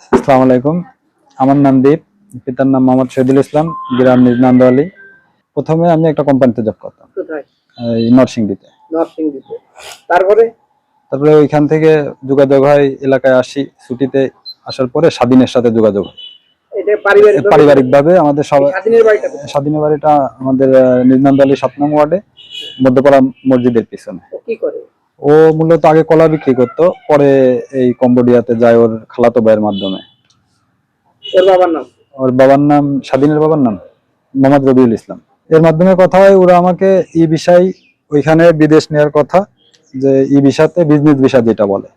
আসসালামু আলাইকুম। আমার নাম দীপ পিতার নাম মোহাম্মদ শহীদুল ইসলাম গ্রাম নিজনান্দ আলী প্রথমে আমি একটা কোম্পানিতে জব করতাম এই নরসিংদীতে। নরসিংদীতে। তারপরে? তারপরে ওইখান থেকে যোগাযোগ হয় এলাকায় আসি ছুটিতে আসার পরে স্বাধীনের সাথে যোগাযোগ হয়। এটা পারিবারিক ভাবে? আমাদের সবাই স্বাধীনের বাড়িটা আমাদের নিজনান্দ আলী সাত নং ওয়ার্ডে মধ্যপাড়া মসজিদের পিছনে। কি করে? ও মূলত আগে কলা বিক্রি করতো পরে এই কম্বোডিয়াতে যায় ওর খালাতো ভাইয়ের মাধ্যমে। ওর বাবার নাম? ওর বাবার নাম স্বাধীনের বাবার নাম মোহাম্মদ রবিউল ইসলাম। এর মাধ্যমে কথা হয় ওরা আমাকে ই বিষয় ওইখানে বিদেশ নেওয়ার কথা যে ই ভিসাতে বিজনেস ভিসা যেটা বলে।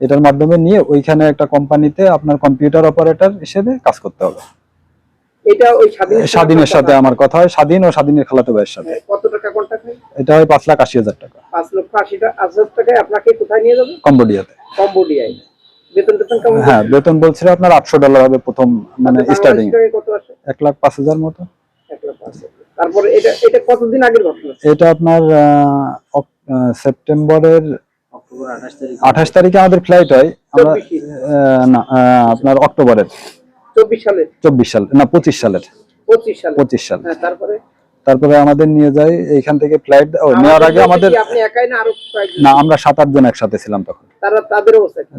এটার মাধ্যমে নিয়ে ওইখানে একটা কোম্পানিতে আপনার কম্পিউটার অপারেটর হিসেবে কাজ করতে হবে। এটা ওই স্বাধীন স্বাধীনের সাথে আমার কথা হয় স্বাধীন ও স্বাধীনের খালাতো ভাইয়ের সাথে। কত টাকা কন্ট্যাক্ট হয় এটা হয় পাঁচ লাখ আশি হাজার টাকা। পাঁচ লক্ষ আশি টাকা আশি হাজার টাকায় আপনাকে কোথায় নিয়ে যাবে? কম্বোডিয়াতে। কম্বোডিয়ায়। বেতন টেতন কেমন হ্যাঁ বেতন বলছিল আপনার আটশো ডলার হবে প্রথম মানে স্টার্টিং কত আসে এক লাখ পাঁচ হাজার মতো। লাখ। এটা এটা কতদিন আগের ঘটনা? এটা আপনার আহ, সেপ্টেম্বরের আঠাশ তারিখে। আমাদের ফ্লাইট হয়। আমরা আহ, না আপনার অক্টোবরের। চব্বিশ সালে চব্বিশ সাল না পঁচিশ সালের। পঁচিশ সালে পঁচিশ সাল তারপরে? তারপরে আমাদের নিয়ে যায় এইখান থেকে ফ্লাইট নেওয়ার আগে আমাদের না আমরা সাত আট জন একসাথে ছিলাম তখন।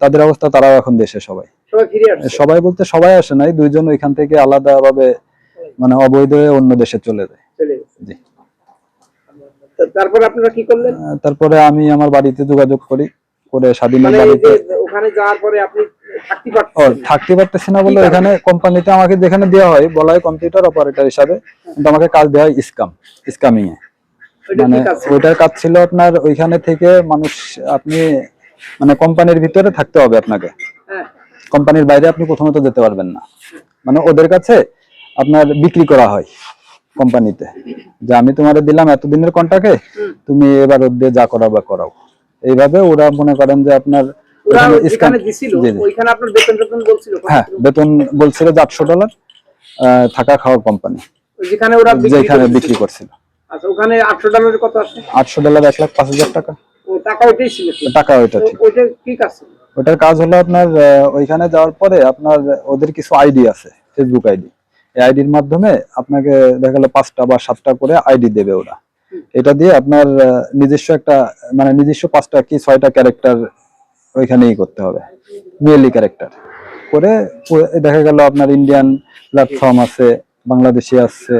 তাদের অবস্থা? তারাও এখন দেশে সবাই। সবাই বলতে সবাই আসে নাই দুইজন ওইখান থেকে আলাদা ভাবে মানে অবৈধ হয়ে অন্য দেশে চলে যায়। জি। তারপরে আপনারা কি করলেন? তারপরে আমি আমার বাড়িতে যোগাযোগ করি করে স্বাধীনের মানে বাড়িতে ওখানে যাওয়ার পরে আপনি থাকতে ও থাকতে পারতেছি না বলে এখানে কোম্পানিতে আমাকে যেখানে দেওয়া হয় বলা হয় কম্পিউটার অপারেটর হিসাবে কিন্তু আমাকে কাজ দেওয়া হয় স্কাম স্কামিং এ। মানে ওইটার কাজ ছিল আপনার ওইখানে থেকে মানুষ আপনি মানে কোম্পানির ভিতরে থাকতে হবে আপনাকে। হ্যাঁ। কোম্পানির বাইরে আপনি প্রথমত যেতে পারবেন না। মানে ওদের কাছে আপনার বিক্রি করা হয় কোম্পানিতে যে আমি তোমার দিলাম এতদিনের কন্টাকে তুমি এবার ওদের যা করাও বা করাও। এইভাবে ওরা মনে করেন যে আপনার কত? হ্যাঁ বেতন বলছিল যে আটশো ডলার থাকা খাওয়ার কোম্পানি যেখানে ওরা যেখানে বিক্রি করছিল। আচ্ছা ওখানে আটশো ডলারের কত আসে আটশো ডলার এক লাখ পাঁচ হাজার টাকা। ও টাকা ওইটাই ছিল টাকা ওইটা ঠিক। ওইটা কি কাজ ওটার কাজ হলো আপনার ওইখানে যাওয়ার পরে আপনার ওদের কিছু আইডি আছে ফেসবুক আইডি। এই আইডির মাধ্যমে আপনাকে দেখা গেলো পাঁচটা বা সাতটা করে আইডি দেবে ওরা। এটা দিয়ে আপনার নিজস্ব একটা মানে নিজস্ব পাঁচটা কি ছয়টা ক্যারেক্টার ওইখানেই করতে হবে। মেয়েলি ক্যারেক্টার করে দেখা গেল আপনার ইন্ডিয়ান প্ল্যাটফর্ম আছে, বাংলাদেশি আছে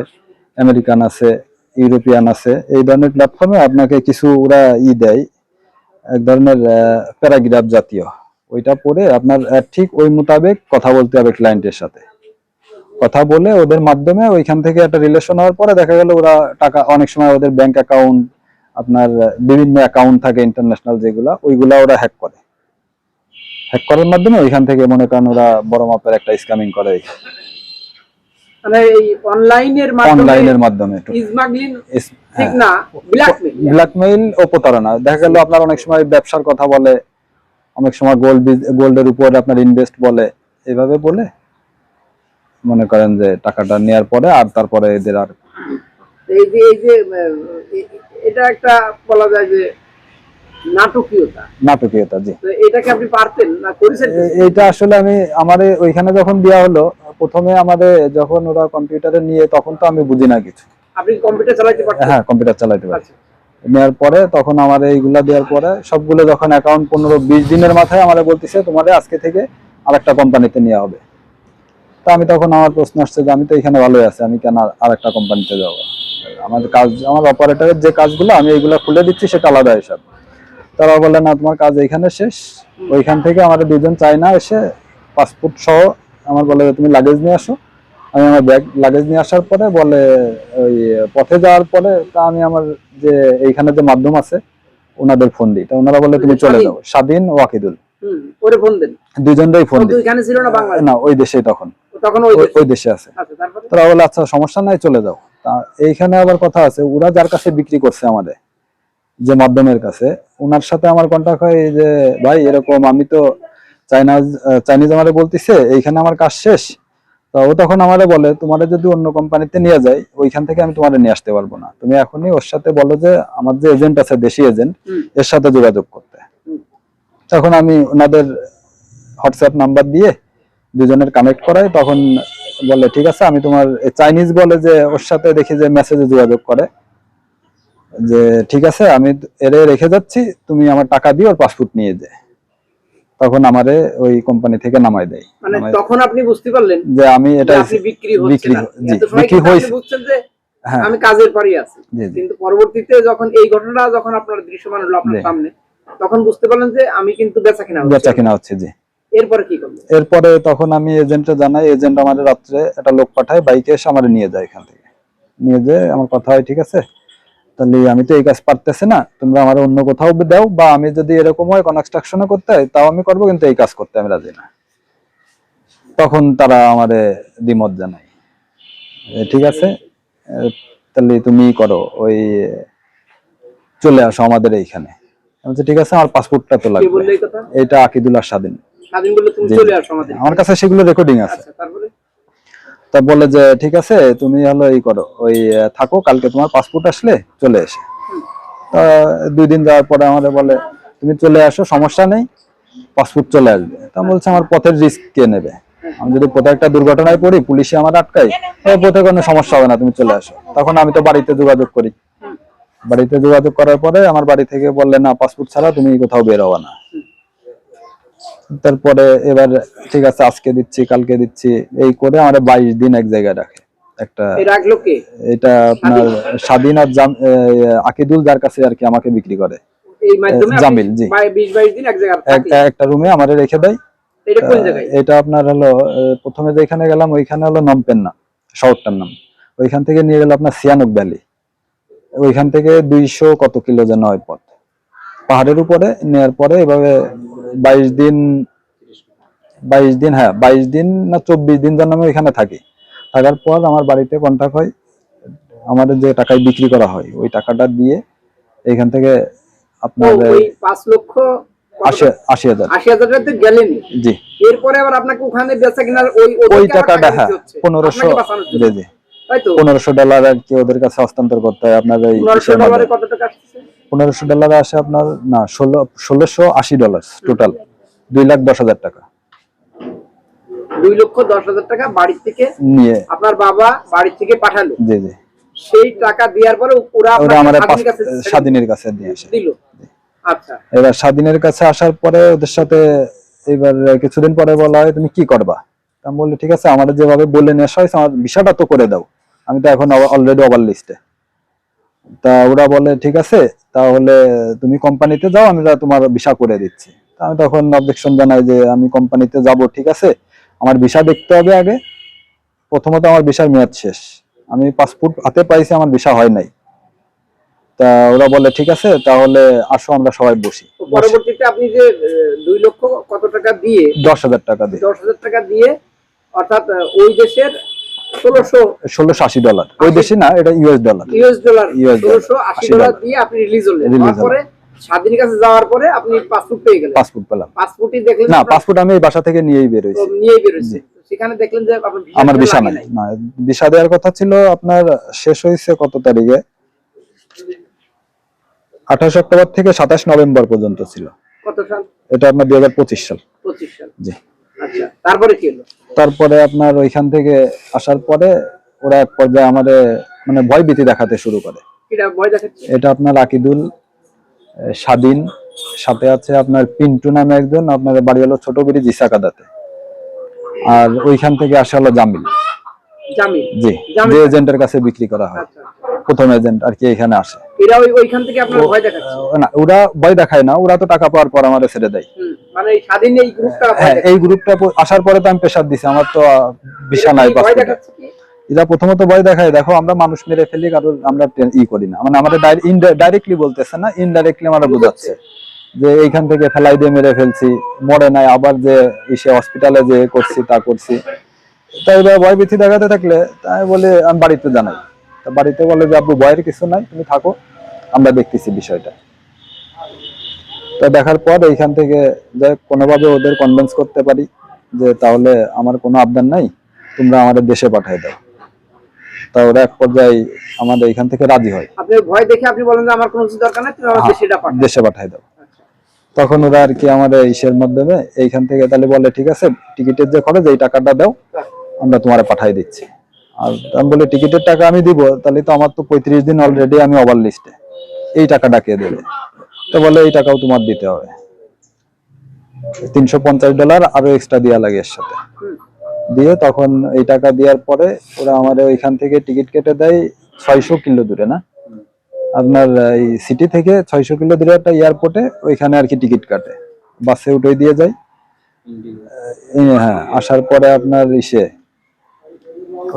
আমেরিকান আছে ইউরোপিয়ান আছে। এই ধরনের প্ল্যাটফর্মে আপনাকে কিছু ওরা ই দেয়, এক ধরনের প্যারাগ্রাফ জাতীয়। ওইটা পড়ে আপনার ঠিক ওই মোতাবেক কথা বলতে হবে ক্লায়েন্টের সাথে। কথা বলে ওদের মাধ্যমে ওইখান থেকে একটা রিলেশন হওয়ার পরে দেখা গেল ওরা টাকা, অনেক সময় ওদের ব্যাংক অ্যাকাউন্ট আপনার, বিভিন্ন অ্যাকাউন্ট থাকে ইন্টারন্যাশনাল যেগুলা, ওইগুলা ওরা হ্যাক করে। হ্যাক করার মাধ্যমে ওইখান থেকে মনে করেন ওরা বড় মাপের একটা স্ক্যামিং করে মানে এই অনলাইনের মাধ্যমে অনলাইনের মাধ্যমে স্মাগলিং ঠিক। না ব্ল্যাকমেল ব্ল্যাকমেইল ও প্রতারণা। দেখা গেল আপনার অনেক সময় ব্যবসার কথা বলে অনেক সময় গোল্ড গোল্ডের উপর আপনার ইনভেস্ট বলে। এভাবে বলে মনে করেন যে টাকাটা নেয়ার পরে আর তারপরে এদের আর এই যে এই যে এটা একটা বলা যায় যে নাটকীয়তা। নাটকীয়তা জি। এটাকে আপনি পারতেন না করেছেন? এ- আসলে আমি আমারে ওইখানে যখন দেওয়া হলো প্রথমে আমাদের যখন ওরা কম্পিউটারে নিয়ে তখন তো আমি বুঝি না কিছু। আপনি কম্পিউটার চালাতে পারতেন? হ্যাঁ কম্পিউটার আচ্ছা। নেওয়ার পরে তখন আমার এইগুলা দেওয়ার পরে সবগুলো যখন অ্যাকাউন্ট পনেরো বিশ দিনের মাথায় আমার বলতেছে তোমার আজকে থেকে আরেকটা কোম্পানিতে নেওয়া হবে। তা আমি তখন আমার প্রশ্ন আসছে যে আমি তো এখানে ভালোই আছি আমি কেন আর আরেকটা কোম্পানিতে যাব? আমার কাজ আমার অপারেটরের যে কাজগুলো আমি এইগুলো খুলে দিচ্ছি সেটা আলাদা হিসাব। তারা বলে না তোমার কাজ এখানে শেষ। ওইখান থেকে আমাদের দুজন চায়না এসে পাসপোর্ট সহ আমার বলে তুমি লাগেজ নিয়ে আসো। আমি আমার ব্যাগ লাগেজ নিয়ে আসার পরে বলে ওই পথে যাওয়ার পরে তা আমি আমার যে এইখানে যে মাধ্যম আছে ওনাদের ফোন দিই। তা ওনারা বলে তুমি চলে যাও। স্বাধীন ওয়াকিদুল। ওরে ফোন দেন। দুজনটাই ফোন ও তো দিই। এখানে ছিল না বাংলাদেশ? না ওই দেশে তখন। তখন ওই ওই- দেশে। আছে। আচ্ছা তারা বলে আচ্ছা সমস্যা নাই চলে যাও। তা এইখানে আবার কথা আছে ওরা যার কাছে বিক্রি করছে আমাদের। যে মাধ্যমের কাছে ওনার সাথে আমার কন্টাক্ট হয় এই যে ভাই এরকম আমি তো চাইনা চাইনিজ আমারে বলতেছে এইখানে আমার কাজ শেষ। তা ও তখন আমারে বলে তোমারে যদি অন্য কোম্পানিতে নিয়ে যাই ওইখান থেকে আমি তোমারে নিয়ে আসতে পারব না। তুমি এখনই ওর সাথে বলো যে আমার যে এজেন্ট আছে দেশি এজেন্ট এর সাথে যোগাযোগ করতে। তখন আমি ওনাদের হোয়াটসঅ্যাপ নাম্বার দিয়ে দুজনের কানেক্ট করাই। তখন বলে ঠিক আছে আমি তোমার চাইনিজ বলে যে ওর সাথে দেখি যে মেসেজে যোগাযোগ করে। যে ঠিক আছে আমি এরে রেখে যাচ্ছি তুমি আমার টাকা দিয়ে ওর পাসপোর্ট নিয়ে যে তখন আমারে ওই কোম্পানি থেকে নামাই দেয়। মানে তখন আপনি বুঝতে পারলেন যে আমি এটা বিক্রি হচ্ছে বিক্রি বিক্রি হয়েছে। বুঝছেন যে হ্যাঁ। আমি কাজের পরই আছি। কিন্তু পরবর্তীতে যখন এই ঘটনা যখন আপনার দৃশ্যমান হলো আপনার সামনে তখন বুঝতে পারলেন যে আমি কিন্তু বেচা কিনা হচ্ছে। বেচা কিনা হচ্ছে জি। এরপরে কি করবেন এরপরে তখন আমি এজেন্টে জানাই এজেন্ট আমাদের রাত্রে একটা লোক পাঠায় বাইকে এসে আমার নিয়ে যায় এখান থেকে। নিয়ে যেয়ে আমার কথা হয় ঠিক আছে তাহলে আমি তো এই কাজ পারতেছি না। তোমরা আমার অন্য কোথাও দাও বা আমি যদি এরকম হয় কনস্ট্রাকশনে করতে হয় তাও আমি করব কিন্তু এই কাজ করতে আমি রাজি না। তখন তারা আমারে দ্বিমত জানায়। ঠিক আছে? তাহলে তুমি করো ওই চলে আসো আমাদের এইখানে। আমি ঠিক আছে আমার পাসপোর্টটা তো লাগবে। এটা আকিদুল্লাহ স্বাধীন আমার কাছে সেগুলো রেকর্ডিং আছে। আচ্ছা তা বলে যে, ঠিক আছে, তুমি হলো এই করো, ওই থাকো, কালকে তোমার পাসপোর্ট আসলে চলে এসে। তা দুই দিন যাওয়ার পরে আমাদের বলে, তুমি চলে আসো, সমস্যা নেই পাসপোর্ট চলে আসবে। তা বলছে, আমার পথের রিস্ক কে নেবে? আমি যদি পথে একটা দুর্ঘটনায় পড়ি, পুলিশে আমার আটকাই পথে কোনো সমস্যা হবে না, তুমি চলে আসো। তখন আমি তো বাড়িতে যোগাযোগ করি। বাড়িতে যোগাযোগ করার পরে আমার বাড়ি থেকে বললে, না পাসপোর্ট ছাড়া তুমি কোথাও বের না। তারপরে এবার ঠিক আছে আজকে দিচ্ছি কালকে দিচ্ছি এই করে আমার বাইশ দিন এক জায়গায় রাখে। একটা এটা আপনার স্বাধীন আর আকিদুল যার কাছে আর কি আমাকে বিক্রি করে। জামিল, জি। একটা রুমে আমারে রেখে দেয়। এটা আপনার হলো প্রথমে যেখানে গেলাম ওইখানে হলো নমপেন্না শহরটার নাম। ওইখান থেকে নিয়ে গেল আপনার সিয়ানুক ভ্যালি। ওইখান থেকে দুইশো কত কিলো যেন হয় পথ। পাহাড়ের উপরে নেওয়ার পরে এভাবে বাইশ দিন বাইশ দিন হ্যাঁ বাইশ দিন না চব্বিশ দিন যেন আমি ওইখানে থাকি। থাকার পর আমার বাড়িতে কন্ট্যাক্ট হয় আমাদের যে টাকায় বিক্রি করা হয় ওই টাকাটা দিয়ে এইখান থেকে আপনার পাঁচ লক্ষ আশি হাজার। আশি হাজার গেলেনি? জি। এরপরে আবার আপনাকে ওখানে বেচা কিনার ওই ওই টাকাটা টাকা হ্যাঁ পনেরোশো। জি জি। পনেরোশো ডলার আর কি ওদের কাছে হস্তান্তর করতে হয় আপনার এই কত টাকা আসছে পনেরোশো ডলার আসে আপনার না ষোলো ষোলোশো আশি ডলার টোটাল দুই লাখ দশ হাজার টাকা। দুই লক্ষ দশ হাজার টাকা বাড়ি থেকে নিয়ে। আপনার বাবা বাড়ি থেকে পাঠালো। জি জি। সেই টাকা দেওয়ার পরে ওরা আমার স্বাধীনের কাছে দিয়ে আসে। দিল। আচ্ছা। এবার স্বাধীনের কাছে আসার পরে ওদের সাথে এবার কিছুদিন পরে বলা হয় তুমি কি করবা? আমি বললি ঠিক আছে আমার যেভাবে বলে নেশা হয়েছে আমার বিষয়টা তো করে দাও। আমি তো এখন অলরেডি ওভার লিস্টে তা ওরা বলে ঠিক আছে তাহলে তুমি কোম্পানিতে যাও আমি তোমার ভিসা করে দিচ্ছি। আমি তখন অবজেকশন জানাই যে আমি কোম্পানিতে যাব ঠিক আছে? আমার ভিসা দেখতে হবে আগে। প্রথমত আমার ভিসার মেয়াদ শেষ। আমি পাসপোর্ট হাতে পাইছি আমার ভিসা হয় নাই। তা ওরা বলে ঠিক আছে তাহলে আসো আমরা সবাই বসি। পরবর্তীতে আপনি যে দুই লক্ষ কত টাকা দিয়ে দশ হাজার টাকা দিয়ে। দশ হাজার টাকা দিয়ে অর্থাৎ ওই দেশের ষোলোশো ষোলোশো আশি ডলার। ওই দেশে না এটা US dollar US dollar US dollar, ষোলোশো আশি আশি ডলার ডলার। দিয়ে আপনি রিলিজ হলেন। Release তারপরে স্বাধীন কাছে যাওয়ার পরে আপনি পাসপোর্ট পেয়ে গেলেন। পাসপোর্ট পেলাম। পাসপোর্টই দেখলেন না পাসপোর্ট আমি এই বাসা থেকে নিয়েই বেরোইছি। নিয়েই বেরোচ্ছে সেখানে দেখলেন যে আমার ভিসা নাই। না ভিসা দেওয়ার কথা ছিল আপনার শেষ হয়েছে কত তারিখে? আঠাশ অক্টোবর থেকে সাতাশ নভেম্বর পর্যন্ত ছিল। কত সাল? এটা আপনার দুই হাজার পঁচিশ সাল। পঁচিশ সাল। জি। আচ্ছা তারপরে কি হলো? তারপরে আপনার ওইখান থেকে আসার পরে ওরা এক পর্যায়ে আমাদের মানে ভয় ভীতি দেখাতে শুরু করে। এটা আপনার আকিদুল স্বাধীন সাথে আছে আপনার পিন্টু নামে একজন আপনার বাড়ি হলো ছোট বিড়ি জিসাকাদাতে। আর ওইখান থেকে আসা হলো জামিল। জি যে এজেন্টের কাছে বিক্রি করা হয়। আচ্ছা। প্রথম এজেন্ট আর কি এখানে আসে। এরা ওইখান থেকে আপনার ভয় দেখাচ্ছে? না ওরা ভয় দেখায় না ওরা তো টাকা পাওয়ার পর আমাদের ছেড়ে দেয়। মানে স্বাধীন এই গ্রুপটা হ্যাঁ এই গ্রুপটা আসার পরে তো আমি প্রেশার দিছি আমার তো নাই এরা ভয় দেখাচ্ছে এরা প্রথমত ভয় দেখায় দেখো আমরা মানুষ মেরে ফেলি কারণ আমরা ই করি না। মানে আমাদের ডাইরেক্টলি বলতেছে না ইনডাইরেক্টলি আমরা বোঝাচ্ছে। যে এইখান থেকে ফেলাই দিয়ে মেরে ফেলছি মরে নাই আবার যে ইসে হসপিটালে যে করছি তা করছি। তাই এবার ভয় ভীতি দেখাতে থাকলে তাই বলে আমি বাড়িতে জানাই। তা বাড়িতে বলে যে আব্বু ভয়ের কিছু নাই তুমি থাকো আমরা দেখতেছি বিষয়টা। তো দেখার পর এইখান থেকে যে কোনোভাবে ওদের কনভিন্স করতে পারি যে তাহলে আমার কোনো আবদার নাই তোমরা আমাদের দেশে পাঠাই দাও। তা ওরা এক পর্যায়ে আমাদের এখান থেকে রাজি হয়। আপনি ভয় দেখে আপনি বলেন যে আমার কোনো কিছু দরকার নাই তুমি আমার হ্যাঁ, পাঠাও। দেশে পাঠাই দাও। তখন ওরা আর কি আমাদের ইসের মাধ্যমে এইখান থেকে তাহলে বলে ঠিক আছে টিকিটের যে খরচ এই টাকাটা দাও আমরা তোমার পাঠাই দিচ্ছি। আর আমি বলি টিকিটের টাকা আমি দিব তাহলে তো আমার তো পঁয়ত্রিশ দিন অলরেডি আমি ওভার লিস্টে এই টাকা ডাকিয়ে দেবে। তো বলে এই টাকাও তোমার দিতে হবে। তিনশো পঞ্চাশ ডলার আরও এক্সট্রা দেওয়া লাগে এর সাথে। দিয়ে তখন এই টাকা দেওয়ার পরে ওরা আমার ওইখান থেকে টিকিট কেটে দেয় ছয়শো কিলো দূরে না? আপনার এই সিটি থেকে ছয়শো কিলো দূরে একটা এয়ারপোর্টে ওইখানে আর কি টিকিট কাটে। বাসে উঠে দিয়ে যায়। হ্যাঁ আসার পরে আপনার ইসে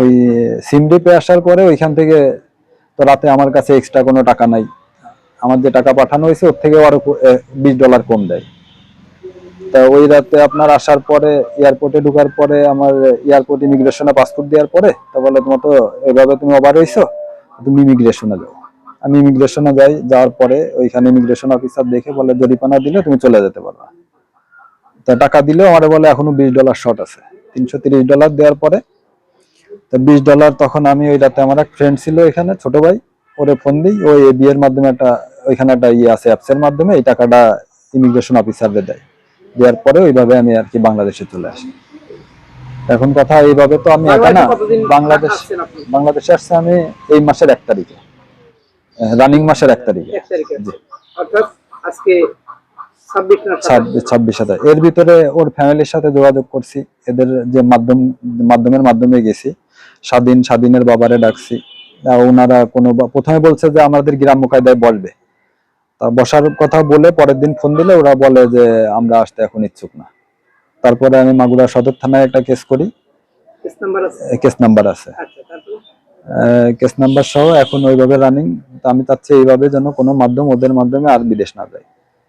ওই সিমডিপে আসার পরে ওইখান থেকে তো রাতে আমার কাছে এক্সট্রা কোনো টাকা নাই। আমার যে টাকা পাঠানো হয়েছে, ওর থেকে আরও বিশ ডলার কম দেয়। তা ওই রাতে আপনার আসার পরে এয়ারপোর্টে ঢোকার পরে, আমার এয়ারপোর্ট ইমিগ্রেশনে পাসপোর্ট দেওয়ার পরে, তা বলে তোমার তো এভাবে তুমি ওভার হয়েছো তুমি ইমিগ্রেশনে যাও। আমি ইমিগ্রেশনে যাই, যাওয়ার পরে ওইখানে ইমিগ্রেশন অফিসার দেখে বলে জরিপানা দিলে তুমি চলে যেতে পারবা। তা টাকা দিলেও আমার বলে এখনও বিশ ডলার শর্ট আছে। তিনশো ডলার দেওয়ার পরে তো বিশ ডলার তখন আমি ওই রাতে আমার এক ফ্রেন্ড ছিল এখানে ছোট ভাই ওরে ফোন দিই ওই এবি এর মাধ্যমে একটা ওইখানে একটা ইয়ে আছে অ্যাপস এর মাধ্যমে এই টাকাটা ইমিগ্রেশন অফিসারদের দেয়। দেওয়ার পরে ওইভাবে আমি আর কি বাংলাদেশে চলে আসি। এখন কথা এইভাবে তো আমি একা না বাংলাদেশ বাংলাদেশে আসছে আমি এই মাসের এক তারিখে। রানিং মাসের এক তারিখে। ছাব্বিশ সাতাশ। ছাব্বিশ ছাব্বিশ হাজার এর ভিতরে ওর ফ্যামিলির সাথে যোগাযোগ করছি এদের যে মাধ্যম মাধ্যমের মাধ্যমে গেছি। স্বাধীন স্বাধীনের বাবারে ডাকছি। ওনারা কোনো প্রথমে বলছে যে আমাদের গ্রাম্য কায়দায় বসবে। তা বসার কথা বলে পরের দিন ফোন দিলে ওরা বলে যে আমরা আসতে এখন ইচ্ছুক না। তারপরে আমি মাগুরা সদর থানায় একটা কেস করি। কেস নাম্বার আছে? কেস নাম্বার আছে। আচ্ছা কেস নাম্বার সহ এখন ওইভাবে রানিং আমি চাচ্ছি এইভাবে যেন কোনো মাধ্যম ওদের মাধ্যমে আর বিদেশ না যায়।